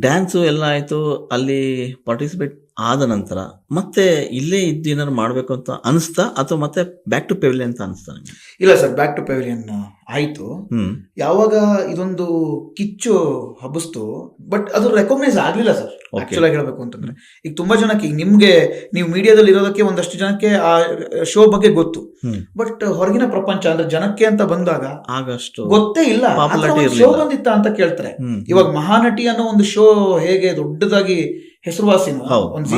Dance ಎಲ್ಲ ಆಯ್ತು ಅಲ್ಲಿ ಪಾರ್ಟಿಸಿಪೇಟ್ ಆದ ನಂತರ ಮತ್ತೆ ಇಲ್ಲೇ ಇದ್ದು ಏನಾದ್ರು ಮಾಡಬೇಕು ಅಂತ ಅನಿಸ್ತಾ ಅಥವಾ ಮತ್ತೆ ಬ್ಯಾಕ್ ಟು ಪೆವಿಲಿಯನ್ ಅಂತ ಅನಿಸ್ತಾ ನಿಮಗೆ? ಇಲ್ಲ ಸರ್ ಬ್ಯಾಕ್ ಟು ಪೆವಿಲಿಯನ್ ಆಯಿತು. ಹ್ಮ್. ಯಾವಾಗ ಇದೊಂದು ಕಿಚ್ಚು ಹಬ್ಬಿಸ್ತು ಬಟ್ ಅದು ರೆಕಗ್ನೈಸ್ ಆಗಲಿಲ್ಲ ಸರ್. ಆಕ್ಚುಲ್ ಆಗಿ ಹೇಳ್ಬೇಕು ಅಂತಂದ್ರೆ ಈಗ ತುಂಬಾ ಜನಕ್ಕೆ ಈಗ ನಿಮ್ಗೆ ನೀವು ಮೀಡಿಯಾದಲ್ಲಿ ಇರೋದಕ್ಕೆ ಒಂದಷ್ಟು ಜನಕ್ಕೆ ಆ ಶೋ ಬಗ್ಗೆ ಗೊತ್ತು. ಬಟ್ ಹೊರಗಿನ ಪ್ರಪಂಚ ಅಂದ್ರೆ ಜನಕ್ಕೆ ಅಂತ ಬಂದಾಗ ಆಗಷ್ಟು ಗೊತ್ತೇ ಇಲ್ಲ. ಶೋ. ಬಂದಿತ್ತ ಅಂತ ಕೇಳ್ತಾರೆ. ಇವಾಗ ಮಹಾನಟಿ ಅನ್ನೋ ಒಂದು ಶೋ ಹೇಗೆ ದೊಡ್ಡದಾಗಿ ಹೆಸರುವಾಸಿನ ಒಂದು.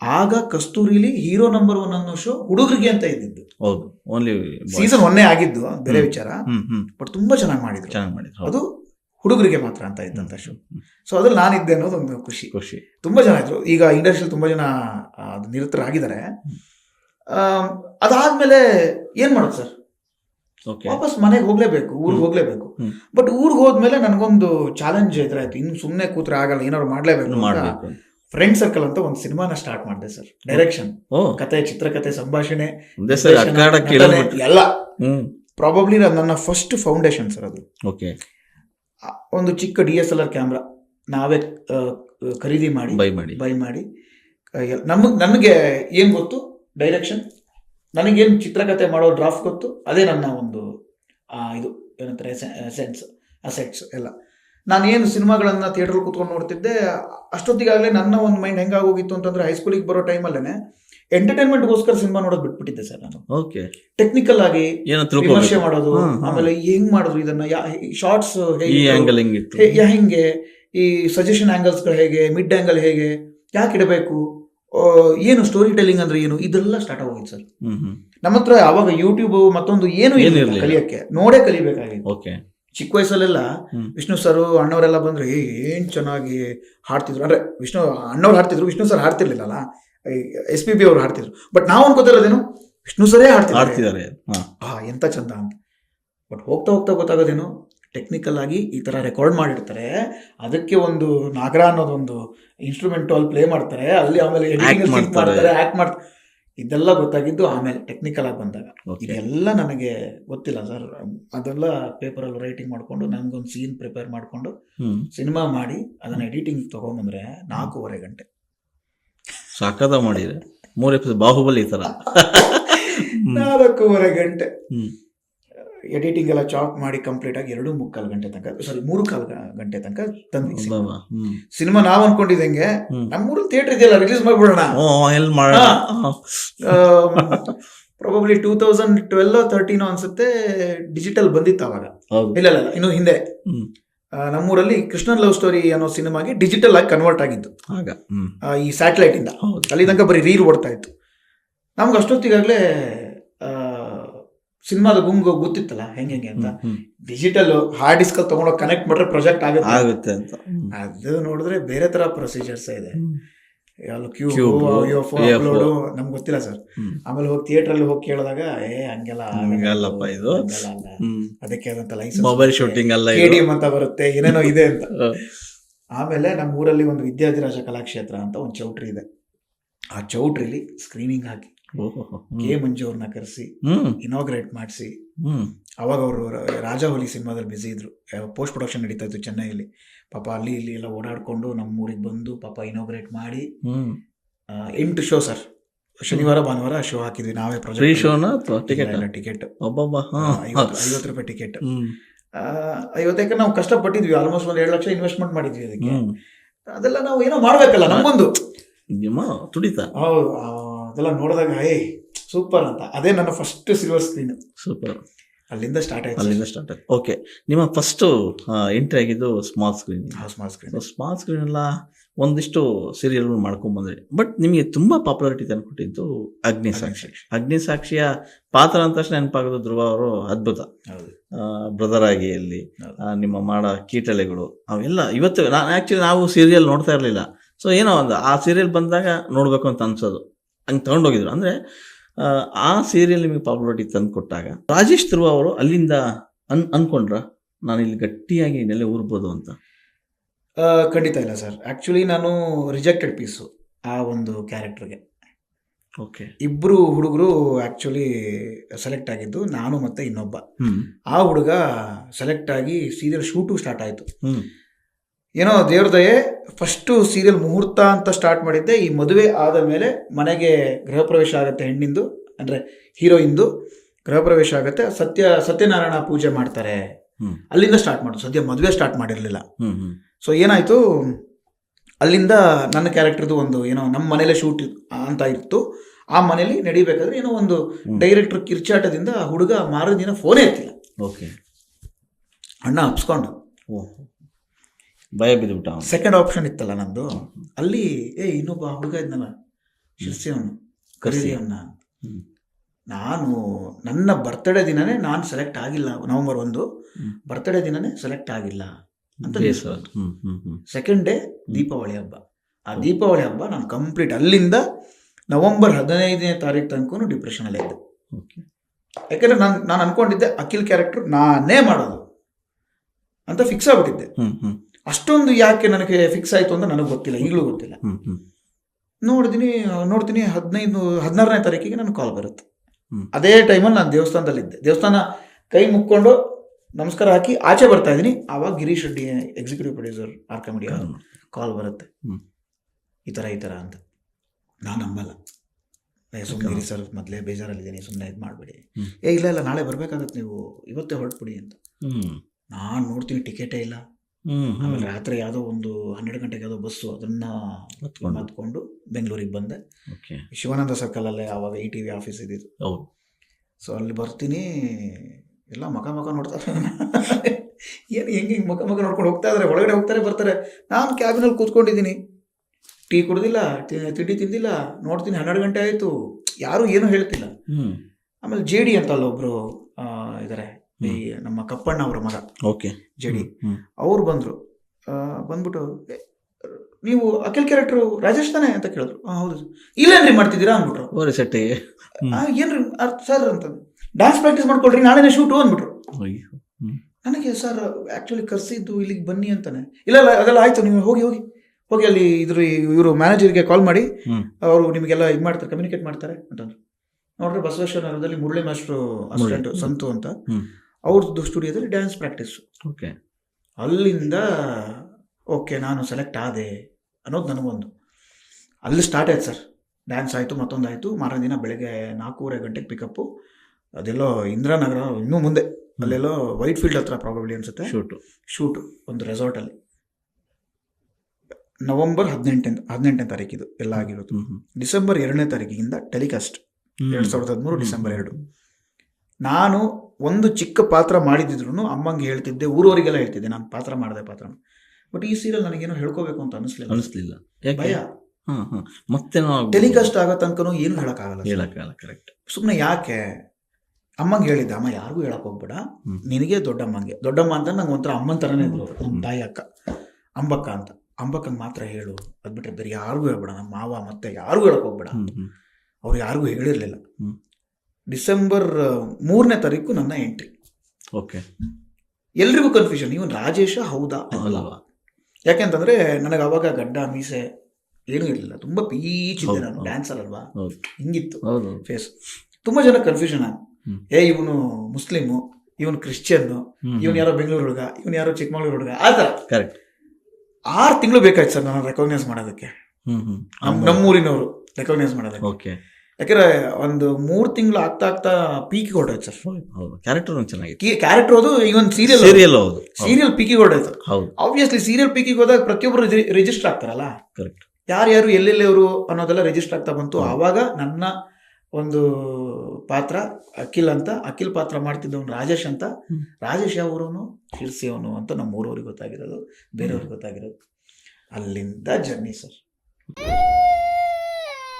ಆಗ ಕಸ್ತೂರಿಲಿ ಹೀರೋ ನಂಬರ್ ಒನ್ ಅನ್ನೋ ಶೋ ಹುಡುಗರಿಗೆ ಅಂತ ಇದ್ದಿದ್ದು. ಹೌದು ಓನ್ಲಿ ಸೀಸನ್ ಒನ್ನೇ ಆಗಿದ್ದು ಬೇರೆ ವಿಚಾರ. ಬಟ್ ತುಂಬಾ ಚೆನ್ನಾಗಿ ಮಾಡಿದ್ರು. ಚೆನ್ನಾಗಿ ಮಾಡಿದ್ರು ಅದು ಹುಡುಗರಿಗೆ ಮಾತ್ರ ಅಂತ ಇದ್ದಂತ ಶೋ ಸೊ ಅದ್ರಲ್ಲಿ ನಾನಿದ್ದೆ ಅನ್ನೋದು ಒಂದು ಖುಷಿ. ಖುಷಿ. ತುಂಬಾ ಜನ ಇದ್ರು. ಈಗ ಇಂಡಸ್ಟ್ರಿಯಲ್ಲಿ ತುಂಬಾ ಜನ ನಿರತರಾಗಿದ್ದಾರೆ. ಅದಾದ್ಮೇಲೆ ಏನ್ ಮಾಡೋದು ಸರ್? ವಾಪಸ್ ಮನೆಗೆ ಹೋಗ್ಲೇಬೇಕು ಊರಿಗೆ. ಹೋಗ್ಲೇಬೇಕು. ಬಟ್ ಊರಿಗೆ ಹೋದ್ಮೇಲೆ ನನಗೊಂದು ಚಾಲೆಂಜ್ ಎದುರಾಯ್ತು ಇನ್ನು ಸುಮ್ಮನೆ ಕೂತ್ರೆ ಆಗಲ್ಲ ಏನಾದ್ರು ಮಾಡ್ಲೇಬೇಕು ಫ್ರೆಂಡ್ ಸರ್ಕಲ್ ಅಂತ ಒಂದು ಸಿನಿಮಾನ ಸ್ಟಾರ್ಟ್ ಮಾಡಿದೆ ಸರ್. ಡೈರೆಕ್ಷನ್ ಕತೆ ಚಿತ್ರಕತೆ ಸಂಭಾಷಣೆ ಎಲ್ಲ. ಪ್ರಾಬಬ್ಲಿ ನನ್ನ ಫಸ್ಟ್ ಫೌಂಡೇಶನ್ ಸರ್ ಅದು. ಓಕೆ ಒಂದು ಚಿಕ್ಕ D S L R camera ನಾವೇ ಖರೀದಿ ಮಾಡಿ ಬೈ ಮಾಡಿ. ಬೈ ಮಾಡಿ. ನಮಗೆ ನನಗೆ ಏನು ಗೊತ್ತು? ಡೈರೆಕ್ಷನ್ ನನಗೇನು ಚಿತ್ರಕಥೆ ಮಾಡೋ ಡ್ರಾಫ್ಟ್ ಗೊತ್ತು? ಅದೇ ನನ್ನ ಒಂದು ಇದು ಏನಂತಾರೆ ಸೆನ್ಸ್ ಅಸೆಟ್ಸ್ ಎಲ್ಲ. ನಾನು ಏನು ಸಿನಿಮಾಗಳನ್ನು ಥಿಯೇಟ್ರಲ್ಲಿ ಕೂತ್ಕೊಂಡು ನೋಡ್ತಿದ್ದೆ ಅಷ್ಟೊತ್ತಿಗಾಗಲೇ ನನ್ನ ಒಂದು ಮೈಂಡ್ ಹೆಂಗಾಗೋಗಿತ್ತು ಅಂತಂದ್ರೆ ಹೈಸ್ಕೂಲಿಗೆ ಬರೋ ಟೈಮಲ್ಲೇ ಎಂಟರ್ಟೈನ್ಮೆಂಟ್ಗೋಸ್ಕರ ಸಿನಿಮಾ ನೋಡೋದು ಬಿಟ್ಬಿಟ್ಟಿದ್ದೆ ಸರ್ ನಾನು. ಓಕೆ. ಟೆಕ್ನಿಕಲ್ ಆಗಿ ವಿಮರ್ಶೆ ಮಾಡೋದು. ಆಮೇಲೆ ಹೆಂಗ್ ಮಾಡೋದು ಇದನ್ನ ಶಾರ್ಟ್ಸ್ ಹಿಂಗೆ ಈ ಸಜೆಷನ್ ಆಂಗಲ್ಸ್ ಹೇಗೆ ಮಿಡ್ ಆಂಗಲ್ ಹೇಗೆ ಯಾಕೆ ಇಡಬೇಕು ಏನು ಸ್ಟೋರಿ ಟೆಲ್ಲಿಂಗ್ ಅಂದ್ರೆ ಏನು ಇದೆಲ್ಲ ಸ್ಟಾರ್ಟ್ ಆಗೋಗಿತ್ತು ಸರ್. ನಮ್ಮ ಹತ್ರ ಅವಾಗ ಯೂಟ್ಯೂಬ್ ಮತ್ತೊಂದು ಏನು ಏನೂ ಕಲಿಯಕ್ಕೆ ನೋಡೇ ಕಲಿಬೇಕಾಗಿತ್ತು. ಓಕೆ. ಚಿಕ್ಕ ವಯಸ್ಸಲ್ಲೆಲ್ಲ. ವಿಷ್ಣು ಸರ್ ಅಣ್ಣವರೆಲ್ಲ ಬಂದ್ರೆ ಏನ್ ಚೆನ್ನಾಗಿ ಹಾಡ್ತಿದ್ರು. ಅಂದ್ರೆ ವಿಷ್ಣು ಅಣ್ಣವ್ರು ಹಾಡ್ತಿದ್ರು ವಿಷ್ಣು ಸರ್ ಹಾಡ್ತಿರ್ಲಿಲ್ಲಲ್ಲ. ಎಸ್ ಪಿ ಬಿ ಅವ್ರು ಹಾಡ್ತಿದ್ರು. ಬಟ್ ನಾವು ಅನ್ಕೋತಿರೋದೇನು ವಿಷ್ಣು ಸರೇ ಹಾಡ್ತಿದ್ದಾರೆ. ಹಾ. ಎಂತ ಚಂದ ಅಂತ. ಬಟ್ ಹೋಗ್ತಾ ಹೋಗ್ತಾ ಗೊತ್ತಾಗೋದೇನು ಟೆಕ್ನಿಕಲ್ ಆಗಿ ಈ ತರ ರೆಕಾರ್ಡ್ ಮಾಡಿರ್ತಾರೆ. ಅದಕ್ಕೆ ಒಂದು ನಾಗರ ಅನ್ನೋದೊಂದು ಇನ್ಸ್ಟ್ರೂಮೆಂಟ್ ಅಲ್ಲಿ ಪ್ಲೇ ಮಾಡ್ತಾರೆ. ಅಲ್ಲಿ ಆಮೇಲೆ ಮಾಡ್ತಾರೆ. ಮಾಡ್ತಾರೆ. ಇದೆಲ್ಲ ಗೊತ್ತಾಗಿದ್ದು ಆಮೇಲೆ ಟೆಕ್ನಿಕಲ್ ಆಗಿ ಬಂದಾಗ. ಇದೆಲ್ಲ ನನಗೆ ಗೊತ್ತಿಲ್ಲ ಸರ್ ಅದೆಲ್ಲ ಪೇಪರಲ್ಲಿ ರೈಟಿಂಗ್ ಮಾಡಿಕೊಂಡು ನನಗೊಂದು ಸೀನ್ ಪ್ರಿಪೇರ್ ಮಾಡಿಕೊಂಡು ಸಿನಿಮಾ ಮಾಡಿ ಅದನ್ನ ಎಡಿಟಿಂಗ್ ತಗೊಂಬಂದ್ರೆ ನಾಲ್ಕೂವರೆ ಗಂಟೆ. ಸಾಕದ ಮಾಡಿದ್ರೆ ಮೂರು ಎಪಿಸೋಡ್ ಬಾಹುಬಲಿ ಈ ಥರ. ನಾಲ್ಕೂವರೆ ಗಂಟೆ. ಹ್ಮ್. ಎಡಿಟಿಂಗ್ ಎಲ್ಲ ಚಾಪ್ ಮಾಡಿ ಕಂಪ್ಲೀಟ್ ಆಗಿ ಎರಡು ಮುಕ್ಕಾಲು ಗಂಟೆ ತನಕ ಸಾರಿ ಮೂರು ಕಾಲು ಗಂಟೆ ತನಕ ತಂದ್ವಿ ಸಿನಿಮಾ. ನಾವ್ ಅನ್ಕೊಂಡಿದ್ದಂಗೆ ನಮ್ಮೂರು ನಮ್ಮೂರಲ್ಲಿ ಥಿಯೇಟರ್ ಇದೆಯಲ್ಲ ರಿಲೀಸ್ ಮಾಡ್ಬಿಡೋಣ. ಓ ಎಲ್ ಮಾಡೋಣ. ಹಾ. ಪ್ರಾಬಬ್ಲಿ ಟೂ ತೌಸಂಡ್ ಟ್ವೆಲ್ ತರ್ಟೀನೋ ಅನ್ಸುತ್ತೆ ಡಿಜಿಟಲ್ ಬಂದಿತ್ತು ಅವಾಗ. ಇಲ್ಲ ಇಲ್ಲ ಇಲ್ಲ, ಇನ್ನು ಹಿಂದೆ. ನಮ್ಮೂರಲ್ಲಿ ಕೃಷ್ಣನ್ ಲವ್ ಸ್ಟೋರಿ ಅನ್ನೋ ಸಿನಿಮಾಗೆ ಡಿಜಿಟಲ್ ಆಗಿ ಕನ್ವರ್ಟ್ ಆಗಿತ್ತು ಆಗ ಈ ಸ್ಯಾಟಲೈಟ್ ಇಂದ. ಅಲ್ಲಿ ತನಕ ಬರೀ ರೀಲ್ ಓಡ್ತಾ ಇತ್ತು. ನಮ್ಗೆ ಅಷ್ಟೊತ್ತಿಗಾಗಲೇ ಸಿನಿಮಾದ ಗುಂಗು ಗೊತ್ತಿತ್ತಲ್ಲ? ಹೆಂಗೆ ಹೆಂಗೆ ಅಂತ. ಡಿಜಿಟಲ್ ಹಾರ್ಡ್ ಡಿಸ್ಕ್ ತಗೊಂಡೋಗಿ ಕನೆಕ್ಟ್ ಮಾಡ್ರೆ ಪ್ರೊಜೆಕ್ಟ್ ಆಗುತ್ತೆ. ಆಗುತ್ತೆ ಅಂತ. ಅದು ನೋಡಿದ್ರೆ ಬೇರೆ ತರ ಪ್ರೊಸೀಜರ್ಸ್ ಇದೆ. ನಮ್ಗೆ ಗೊತ್ತಿಲ್ಲ ಸರ್. ಆಮೇಲೆ ಹೋಗಿ ಥಿಯೇಟರ್ ಅಲ್ಲಿ ಹೋಗಿ ಕೇಳಿದಾಗ ಏ ಹಂಗೆಲ್ಲ ಹಂಗಲ್ಲಪ್ಪ ಇದು. ಅದಕ್ಕೆ ಆದಂತ ಲೈಸೆನ್ಸ್ ಮೊಬೈಲ್ ಶೂಟಿಂಗ್ ಅಲ್ಲ. ಕೆಡಿಎಂ ಅಂತ ಬರುತ್ತೆ ಏನೇನೋ ಇದೆ ಅಂತ. ಆಮೇಲೆ ನಮ್ಮ ಊರಲ್ಲಿ ಒಂದು ವಿದ್ಯಾರ್ಥಿರಾಜ ಕಲಾಕ್ಷೇತ್ರ ಅಂತ ಒಂದು ಚೌಟ್ರಿ ಇದೆ. ಆ ಚೌಟ್ರಿಲಿ ಸ್ಕ್ರೀನಿಂಗ್ ಹಾಕಿ. ಕೆ ಮಂಜು ಅವ್ರನ್ನ ಕರೆಸಿ ಇನಾಗ್ರೇಟ್ ಮಾಡಿಸಿ. ಅವಾಗ ಅವರು ರಾಜಾವಲಿ ಸಿನಿಮಾದಲ್ಲಿ ಬಿಸಿ ಇದ್ರು. ಪೋಸ್ಟ್ ಪ್ರೊಡಕ್ಷನ್ ನಡೀತಾ ಇತ್ತು ಚೆನ್ನೈಯಲ್ಲಿ. ಪಾಪ ಅಲ್ಲಿ ಇಲ್ಲಿ ಎಲ್ಲ ಓಡಾಡ್ಕೊಂಡು ನಮ್ಮ ಊರಿಗೆ ಬಂದು ಪಾಪ ಇನಾಗ್ರೇಟ್ ಮಾಡಿ ಎಂಟು ಶೋ ಸರ್ ಶನಿವಾರ ಭಾನುವಾರ ಶೋ ಹಾಕಿದ್ವಿ. ನಾವೇ ಪ್ರಾಜೆಕ್ಟ್ ಟಿಕೆಟ್ ಐವತ್ತು ರೂಪಾಯಿ ಟಿಕೆಟ್ ಹ್ಮ್. ಐವತ್ತಕ್ಕೆ ನಾವು ಕಷ್ಟಪಟ್ಟಿದ್ವಿ. ಆಲ್ಮೋಸ್ಟ್ ಒಂದು ಎರಡು ಲಕ್ಷ ಇನ್ವೆಸ್ಟ್ಮೆಂಟ್ ಮಾಡಿದ್ವಿ ಅದಕ್ಕೆ. ಅದೆಲ್ಲ ನಾವು ಏನೋ ಮಾಡ್ಬೇಕಲ್ಲ ನಮ್ಮೊಂದು. ನಿಮ್ಮ ತುಡಿತ. ಹೌದು ಅದೆಲ್ಲ ನೋಡಿದಾಗ ಏ ಸೂಪರ್ ಅಂತ. ಅದೇ ನನ್ನ ಫಸ್ಟ್ ಸಿಲ್ವರ್ ಸ್ಕ್ರೀನ್ ಸೂಪರ್. ಅಲ್ಲಿಂದ ಸ್ಟಾರ್ಟ್ ಆಯ್ತು. ಅಲ್ಲಿಂದ ಸ್ಟಾರ್ಟ್ ಆಯ್ತು. ಓಕೆ ನಿಮ್ಮ ಫಸ್ಟ್ ಎಂಟ್ರಿ ಆಗಿದ್ದು small screen small screen small screen ಎಲ್ಲ ಒಂದಿಷ್ಟು ಸೀರಿಯಲ್ ಮಾಡ್ಕೊಂಡ್ ಬಂದ್ರಿ ಬಟ್ ನಿಮಗೆ ತುಂಬಾ ಪಾಪ್ಯುಲಾರಿಟಿ ತಂದುಕೊಟ್ಟಿದ್ದು ಅಗ್ನಿ ಸಾಕ್ಷಿ. ಅಗ್ನಿ ಸಾಕ್ಷಿಯ ಪಾತ್ರ ಅಂತ ತಕ್ಷಣ ನೆನಪಾಗೋದು. ಧ್ರುವ ಅವರು ಅದ್ಭುತ. ಬ್ರದರ್ ಆಗಿ ಅಲ್ಲಿ ನಿಮ್ಮ ಮಾಡೋ ಕೀಟಲೆಗಳು ಅವೆಲ್ಲ ಇವತ್ತು ನಾನು ಆ್ಯಕ್ಚುಲಿ ನಾವು ಸೀರಿಯಲ್ ನೋಡ್ತಾ ಇರಲಿಲ್ಲ. ಸೊ ಏನೋ ಒಂದು ಆ ಸೀರಿಯಲ್ ಬಂದಾಗ ನೋಡಬೇಕು ಅಂತ ಅನ್ಸೋದು. ಹಂಗೆ ತಗೊಂಡೋಗಿದ್ರು ಅಂದರೆ ಆ ಸೀರಿಯಲ್ ನಿಮಗೆ ಪಾಪ್ಯುಲಾರಿಟಿ ತಂದು ಕೊಟ್ಟಾಗ ರಾಜೇಶ್ ಧ್ರುವ ಅವರು ಅಲ್ಲಿಂದ ಅನ್ ಅನ್ಕೊಂಡ್ರ ನಾನು ಇಲ್ಲಿ ಗಟ್ಟಿಯಾಗಿ ನೆಲೆ ಊರ್ಬೋದು ಅಂತ? ಖಂಡಿತ ಇಲ್ಲ ಸರ್. ಆ್ಯಕ್ಚುಲಿ ನಾನು ರಿಜೆಕ್ಟೆಡ್ ಪೀಸು ಆ ಒಂದು ಕ್ಯಾರೆಕ್ಟರ್ಗೆ ಓಕೆ ಇಬ್ಬರು ಹುಡುಗರು ಆ್ಯಕ್ಚುಲಿ ಸೆಲೆಕ್ಟ್ ಆಗಿದ್ದು ನಾನು ಮತ್ತೆ ಇನ್ನೊಬ್ಬ. ಆ ಹುಡುಗ ಸೆಲೆಕ್ಟ್ ಆಗಿ ಸೀರಿಯಲ್ ಶೂಟು ಸ್ಟಾರ್ಟ್ ಆಯಿತು. ಏನೋ ದೇವ್ರ ದಯೆ ಫಸ್ಟು ಸೀರಿಯಲ್ ಮುಹೂರ್ತ ಅಂತ ಸ್ಟಾರ್ಟ್ ಮಾಡಿದ್ದೆ. ಈ ಮದುವೆ ಆದ ಮೇಲೆ ಮನೆಗೆ ಗೃಹ ಪ್ರವೇಶ ಆಗುತ್ತೆ ಹೆಣ್ಣಿಂದು ಅಂದರೆ ಹೀರೋಯಿಂದು ಗೃಹ ಪ್ರವೇಶ ಆಗುತ್ತೆ. ಸತ್ಯ ಸತ್ಯನಾರಾಯಣ ಪೂಜೆ ಮಾಡ್ತಾರೆ. ಅಲ್ಲಿಂದ ಸ್ಟಾರ್ಟ್ ಮಾಡೋದು. ಸದ್ಯ ಮದುವೆ ಸ್ಟಾರ್ಟ್ ಮಾಡಿರಲಿಲ್ಲ. ಸೊ ಏನಾಯಿತು? ಅಲ್ಲಿಂದ ನನ್ನ ಕ್ಯಾರೆಕ್ಟರ್ದು ಒಂದು ಏನೋ ನಮ್ಮ ಮನೇಲೆ ಶೂಟ್ ಅಂತ ಇತ್ತು. ಆ ಮನೇಲಿ ನಡಿಬೇಕಾದ್ರೆ ಏನೋ ಒಂದು ಡೈರೆಕ್ಟರ್ ಕಿರ್ಚಾಟದಿಂದ ಆ ಹುಡುಗ ಮಾರದಿನ ದಿನ ಫೋನೇ ಇರ್ತಿಲ್ಲ ಓಕೆ ಅಣ್ಣ ಹಪ್ಸ್ಕೊಂಡು ಓ ಭಯ ಬಿದ್ದುಬಿಟ್ಟ ಸೆಕೆಂಡ್ ಆಪ್ಷನ್ ಇತ್ತಲ್ಲ ನಂದು ಅಲ್ಲಿ ಏ ಇನ್ನೊಬ್ಬ ಹುಡುಗ ಇದ್ನಲ್ಲ ಶಿರ್ಸಿ ಅವನು ಕರೀರಿ ಅವನ್ನ. ನಾನು ನನ್ನ ಬರ್ತ್ಡೇ ದಿನನೇ ನಾನು ಸೆಲೆಕ್ಟ್ ಆಗಿಲ್ಲ. ನವೆಂಬರ್ ಒಂದು ಬರ್ತ್ಡೇ ದಿನನೇ ಸೆಲೆಕ್ಟ್ ಆಗಿಲ್ಲ ಅಂತ ಸೆಕೆಂಡ್ ಡೇ ದೀಪಾವಳಿ ಹಬ್ಬ. ಆ ದೀಪಾವಳಿ ಹಬ್ಬ ನಾನು ಕಂಪ್ಲೀಟ್ ಅಲ್ಲಿಂದ ನವೆಂಬರ್ ಹದಿನೈದನೇ ತಾರೀಕು ತನಕ ಡಿಪ್ರೆಷನಲ್ಲಿ ಇದ್ದೆ. ಓಕೆ ಯಾಕಂದ್ರೆ ನಾನು ನಾನು ಅನ್ಕೊಂಡಿದ್ದೆ ಅಖಿಲ್ ಕ್ಯಾರೆಕ್ಟರ್ ನಾನೇ ಮಾಡೋದು ಅಂತ ಫಿಕ್ಸ್ ಆಗ್ಬಿಟ್ಟಿದ್ದೆ. ಅಷ್ಟೊಂದು ಯಾಕೆ ನನಗೆ ಫಿಕ್ಸ್ ಆಯಿತು ಅಂತ ನನಗೆ ಗೊತ್ತಿಲ್ಲ ಈಗಲೂ ಗೊತ್ತಿಲ್ಲ. ನೋಡಿದೀನಿ ನೋಡ್ತೀನಿ ನೋಡ್ತೀನಿ ಹದಿನೈದು ಹದಿನಾರನೇ ತಾರೀಕಿಗೆ ನನಗೆ ಕಾಲ್ ಬರುತ್ತೆ. ಅದೇ ಟೈಮಲ್ಲಿ ನಾನು ದೇವಸ್ಥಾನದಲ್ಲಿದ್ದೆ. ದೇವಸ್ಥಾನ ಕೈ ಮುಕ್ಕೊಂಡು ನಮಸ್ಕಾರ ಹಾಕಿ ಆಚೆ ಬರ್ತಾ ಇದ್ದೀನಿ. ಆವಾಗ Girish Reddy executive producer or comedy call ಬರುತ್ತೆ. ಈ ಥರ ಈ ಥರ ಅಂತ. ನಾನು ನಂಬಲ್ಲ. ಸುಮ್ಮನೆ ಸರ್ ಮೊದಲೇ ಬೇಜಾರಲ್ಲಿದ್ದೀನಿ ಸುಮ್ಮನೆ ಇದು ಮಾಡಬೇಡಿ. ಏ ಇಲ್ಲ ಇಲ್ಲ ನಾಳೆ ಬರಬೇಕಾಗತ್ತೆ ನೀವು. ಇವತ್ತೇ ಹೊರಟ್ಬಿಡಿ ಅಂತ. ನಾನು ನೋಡ್ತೀನಿ ಟಿಕೆಟೇ ಇಲ್ಲ. ಆಮೇಲೆ ರಾತ್ರಿ ಯಾವುದೋ ಒಂದು ಹನ್ನೆರಡು ಗಂಟೆಗೆ ಯಾವುದೋ ಬಸ್ಸು ಅದನ್ನು ಹತ್ಕೊಂಡು. ಹತ್ಕೊಂಡು ಬೆಂಗಳೂರಿಗೆ ಬಂದೆ. ಓಕೆ. ಸರ್ಕಲ್ ಅಲ್ಲೇ ಆವಾಗ ಇ ಟಿ ವಿ ಆಫೀಸ್ ಇದ್ದಿದ್ದು. ಹೌದು. ಸೊ ಅಲ್ಲಿ ಬರ್ತೀನಿ. ಎಲ್ಲ ಮಖ ಮಕ ನೋಡ್ತಾರೆ ಏನು ಹೆಂಗೆ ಹಿಂಗೆ ಮಕ ಮಕ ನೋಡ್ಕೊಂಡು ಹೋಗ್ತಾ ಇದಾರೆ ಒಳಗಡೆ ಹೋಗ್ತಾರೆ ಬರ್ತಾರೆ. ನಾನು ಕ್ಯಾಬಿನಲ್ಲಿ ಕೂತ್ಕೊಂಡಿದ್ದೀನಿ. ಟೀ ಕುಡ್ದಿಲ್ಲ ತಿಂಡಿ ತಿಂದಿಲ್ಲ. ನೋಡ್ತೀನಿ ಹನ್ನೆರಡು ಗಂಟೆ ಆಯಿತು. ಯಾರೂ ಏನೂ ಹೇಳ್ತಿಲ್ಲ. ಆಮೇಲೆ ಜೆ ಡಿ ಅಂತಲ್ಲ ಒಬ್ಬರು ಇದ್ದಾರೆ ಈ ನಮ್ಮ ಕಪ್ಪಣ್ಣ ಅವರ ಮಗ ಓಕೆ. ಜಡಿ. ಅವರು ಬಂದರು. ಬಂದ್ಬಿಟ್ಟು ನೀವು ಅಖಿಲ್ ಕ್ಯಾರೆಕ್ಟರ್ ರಾಜೇಶ್ ತಾನೆ ಅಂತ ಕೇಳಿದ್ರು. ಹೌದು. ಇಲ್ಲೇನ್ರಿ ಮಾಡ್ತಿದ್ದೀರಾ ಅಂದ್ಬಿಟ್ರು. ಓರೆ ಸೆಟ್ಟಿಗೆ ಏನ್ರಿ ಅರ್ಥ ಸರ್ ಅಂತ. ಡ್ಯಾನ್ಸ್ ಪ್ರಾಕ್ಟೀಸ್ ಮಾಡ್ಕೊಳ್ರಿ ನಾಳೆನೇ ಶೂಟು ಅಂದ್ಬಿಟ್ರು. ನನಗೆ ಸರ್ ಆಕ್ಚುಲಿ ಕರ್ಸಿದ್ದು ಇಲ್ಲಿಗೆ ಬನ್ನಿ ಅಂತಾನೆ. ಇಲ್ಲ ಇಲ್ಲ ಅದೆಲ್ಲ ಆಯ್ತು ನೀವು ಹೋಗಿ ಹೋಗಿ. ಹೋಗಿ ಅಲ್ಲಿ ಇದ್ರ ಇವರು ಮ್ಯಾನೇಜರ್ಗೆ ಕಾಲ್ ಮಾಡಿ. ಅವರು ನಿಮಗೆಲ್ಲ ಇದು ಮಾಡ್ತಾರೆ ಕಮ್ಯುನಿಕೇಟ್ ಮಾಡ್ತಾರೆ ಅಂತಂದ್ರು. ನೋಡ್ರಿ ಬಸವೇಶ್ವರ ನಗರದಲ್ಲಿ ಮುರಳಿ ಮಾಸ್ಟ್ರು ಅಸಿಸ್ಟೆಂಟ್ ಸಂತು ಅಂತ. ಅವ್ರದ್ದು ಸ್ಟುಡಿಯೋದಲ್ಲಿ ಡ್ಯಾನ್ಸ್ ಪ್ರಾಕ್ಟೀಸು ಓಕೆ ಅಲ್ಲಿಂದ ಓಕೆ ನಾನು ಸೆಲೆಕ್ಟ್ ಆದೆ ಅನ್ನೋದು ನನಗೊಂದು. ಅಲ್ಲಿ ಸ್ಟಾರ್ಟ್ ಆಯ್ತು ಸರ್ ಡ್ಯಾನ್ಸ್ ಆಯಿತು ಮತ್ತೊಂದಾಯಿತು. ಮಾರನೇ ದಿನ ಬೆಳಗ್ಗೆ ನಾಲ್ಕೂವರೆ ಗಂಟೆಗೆ ಪಿಕಪ್ಪು ಅದೆಲ್ಲೋ ಇಂದಿರಾನಗರ ಇನ್ನೂ ಮುಂದೆ. ಅಲ್ಲೆಲ್ಲೋ ವೈಟ್ ಫೀಲ್ಡ್ ಹತ್ರ ಪ್ರಾಬಬ್ಲಿ ಅನ್ಸುತ್ತೆ. ಶೂಟು ಶೂಟು ಒಂದು ರೆಸಾರ್ಟಲ್ಲಿ ನವಂಬರ್ ಹದಿನೆಂಟನೇ ಹದಿನೆಂಟನೇ ತಾರೀಕಿದು ಎಲ್ಲ ಆಗಿರೋದು. ಡಿಸೆಂಬರ್ ಎರಡನೇ ತಾರೀಕಿಗಿಂದ ಟೆಲಿಕಾಸ್ಟ್. ಎರಡು ಸಾವಿರದ ಹದಿಮೂರು. ಡಿಸೆಂಬರ್ ಎರಡು. ನಾನು ಒಂದು ಚಿಕ್ಕ ಪಾತ್ರ ಮಾಡಿದ್ರು ಅಮ್ಮಂಗೆ ಹೇಳ್ತಿದ್ದೆ ಊರವರಿಗೆಲ್ಲ ಹೇಳ್ತಿದ್ದೆ ನಾನು ಪಾತ್ರ ಮಾಡಿದೆ ಪಾತ್ರ ಬಟ್ ಈ ಸೀರಿಯಲ್ ನನಗೇನು ಹೇಳ್ಕೋಬೇಕು ಅಂತ ಅನಿಸ್ಲಿಲ್ಲ. ಅನಿಸ್ಲಿಲ್ಲ. ಭಯ. ಮತ್ತೆ ಟೆಲಿಕಾಸ್ಟ್ ಆಗೋ ತನಕನೂ ಏನು ಹೇಳೋಕ್ಕಾಗಲ್ಲ ಹೇಳಕ್ಕಾಗಲ್ಲ ಕರೆಕ್ಟ್ ಸುಮ್ಮನೆ ಯಾಕೆ? ಅಮ್ಮಂಗೆ ಹೇಳಿದ್ದ ಅಮ್ಮ ಯಾರಿಗೂ ಹೇಳಕ್ ಹೋಗ್ಬೇಡ. ನಿನಗೆ ದೊಡ್ಡಮ್ಮಂಗೆ. ದೊಡ್ಡಮ್ಮ ಅಂತ ನಂಗೆ ಒಂಥರ ಅಮ್ಮನ ಥರನೇ ಇದ್ರು. ನಮ್ಮ ತಾಯಿ ಅಕ್ಕ. ಅಂಬಕ್ಕ ಅಂತ. ಅಂಬಕ್ಕಂಗೆ ಮಾತ್ರ ಹೇಳು. ಅದ್ಬಿಟ್ರೆ ಬೇರೆ ಯಾರಿಗೂ ಹೇಳ್ಬೇಡ. ನಮ್ಮ ಮಾವ ಮತ್ತೆ ಯಾರಿಗೂ ಹೇಳಕ್ ಹೋಗ್ಬೇಡ. ಅವ್ರು ಯಾರಿಗೂ ಹೇಳಿರಲಿಲ್ಲ. ಡಿಸೆಂಬರ್ ಮೂರನೇ ತಾರೀಕು ನನ್ನ ಎಂಟ್ರಿ. ಓಕೆ. ಎಲ್ರಿಗೂ ಕನ್ಫ್ಯೂಷನ್ ಇವನ್ ರಾಜೇಶ ಹೌದಾ ಅಲ್ಲ? ಅಲ್ವಾ? ಯಾಕೆಂತಂದ್ರೆ ನನಗೆ ಅವಾಗ ಗಡ್ಡ ಮೀಸೆ ಏನೂ ಇರಲಿಲ್ಲ. ತುಂಬಾ ಪೀಚ್ ಇದ್ದೆ ನಾನು. ಡ್ಯಾನ್ಸರ್ ಅಲ್ವಾ? ಹಿಂಗಿತ್ತು ಫೇಸ್ ತುಂಬಾ ಜನ ಕನ್ಫ್ಯೂಷನ್ ಆ ಏ ಇವನು ಮುಸ್ಲಿಮು ಇವನು ಕ್ರಿಶ್ಚಿಯನ್ ಇವನು ಯಾರೋ ಬೆಂಗಳೂರು ಹುಡುಗ ಇವನ್ ಯಾರೋ ಚಿಕ್ಕಮಗಳೂರು ಹುಡುಗ. ಆ ಥರ. ಕರೆಕ್ಟ್ ಆರು ತಿಂಗಳು ಬೇಕಾಯ್ತು ಸರ್ ನಾನು ರೆಕಗ್ನೈಸ್ ಮಾಡೋದಕ್ಕೆ. ನಮ್ಮೂರಿನವರು ರೆಕಗ್ನೈಸ್ ಮಾಡೋದಕ್ಕೆ. ಓಕೆ. ಯಾಕಂದ್ರೆ ಒಂದು ಮೂರು ತಿಂಗಳು ಆಗ್ತಾ ಆಗ್ತಾ ಪೀಕಿ ಕೊಡೋದು ಸರ್. ಹೌದು ಕ್ಯಾರೆಕ್ಟರ್ ಚೆನ್ನಾಗಿತ್ತು. ಕ್ಯಾರೆಕ್ಟರ್ ಅದು ಒಂದು ಸೀರಿಯಲ್ ಸೀರಿಯಲ್ ಹೌದು. ಸೀರಿಯಲ್ ಪೀಕಿಗೆ ಕೊಡೋದು ಹೌದು. ಆಬ್ವಿಯಸ್ಲಿ ಸೀರಿಯಲ್ ಪೀಕಿಗೆ ಹೋದಾಗ ಪ್ರತಿಯೊಬ್ಬರು ರಿಜಿಸ್ಟರ್ ಆಗ್ತಾರಲ್ಲ? ಕರೆಕ್ಟ್ ಯಾರ್ಯಾರು ಎಲ್ಲೆಲ್ಲಿಯವರು ಅನ್ನೋದೆಲ್ಲ ರಿಜಿಸ್ಟರ್ ಆಗ್ತಾ ಬಂತು. ಆವಾಗ ನನ್ನ ಒಂದು ಪಾತ್ರ ಅಖಿಲ್ ಅಂತ ಅಖಿಲ್ ಪಾತ್ರ ಮಾಡ್ತಿದ್ದವನು ರಾಜೇಶ್ ಅಂತ. ರಾಜೇಶ್ ಯಾವ ಊರವನು? ಶಿರ್ಸಿ ಅವನು ಅಂತ ನಮ್ಮ ಊರವ್ರಿಗೆ ಗೊತ್ತಾಗಿರೋದು ಬೇರೆಯವ್ರಿಗೆ ಗೊತ್ತಾಗಿರೋದು. ಅಲ್ಲಿಂದ ಜರ್ನಿ ಸರ್.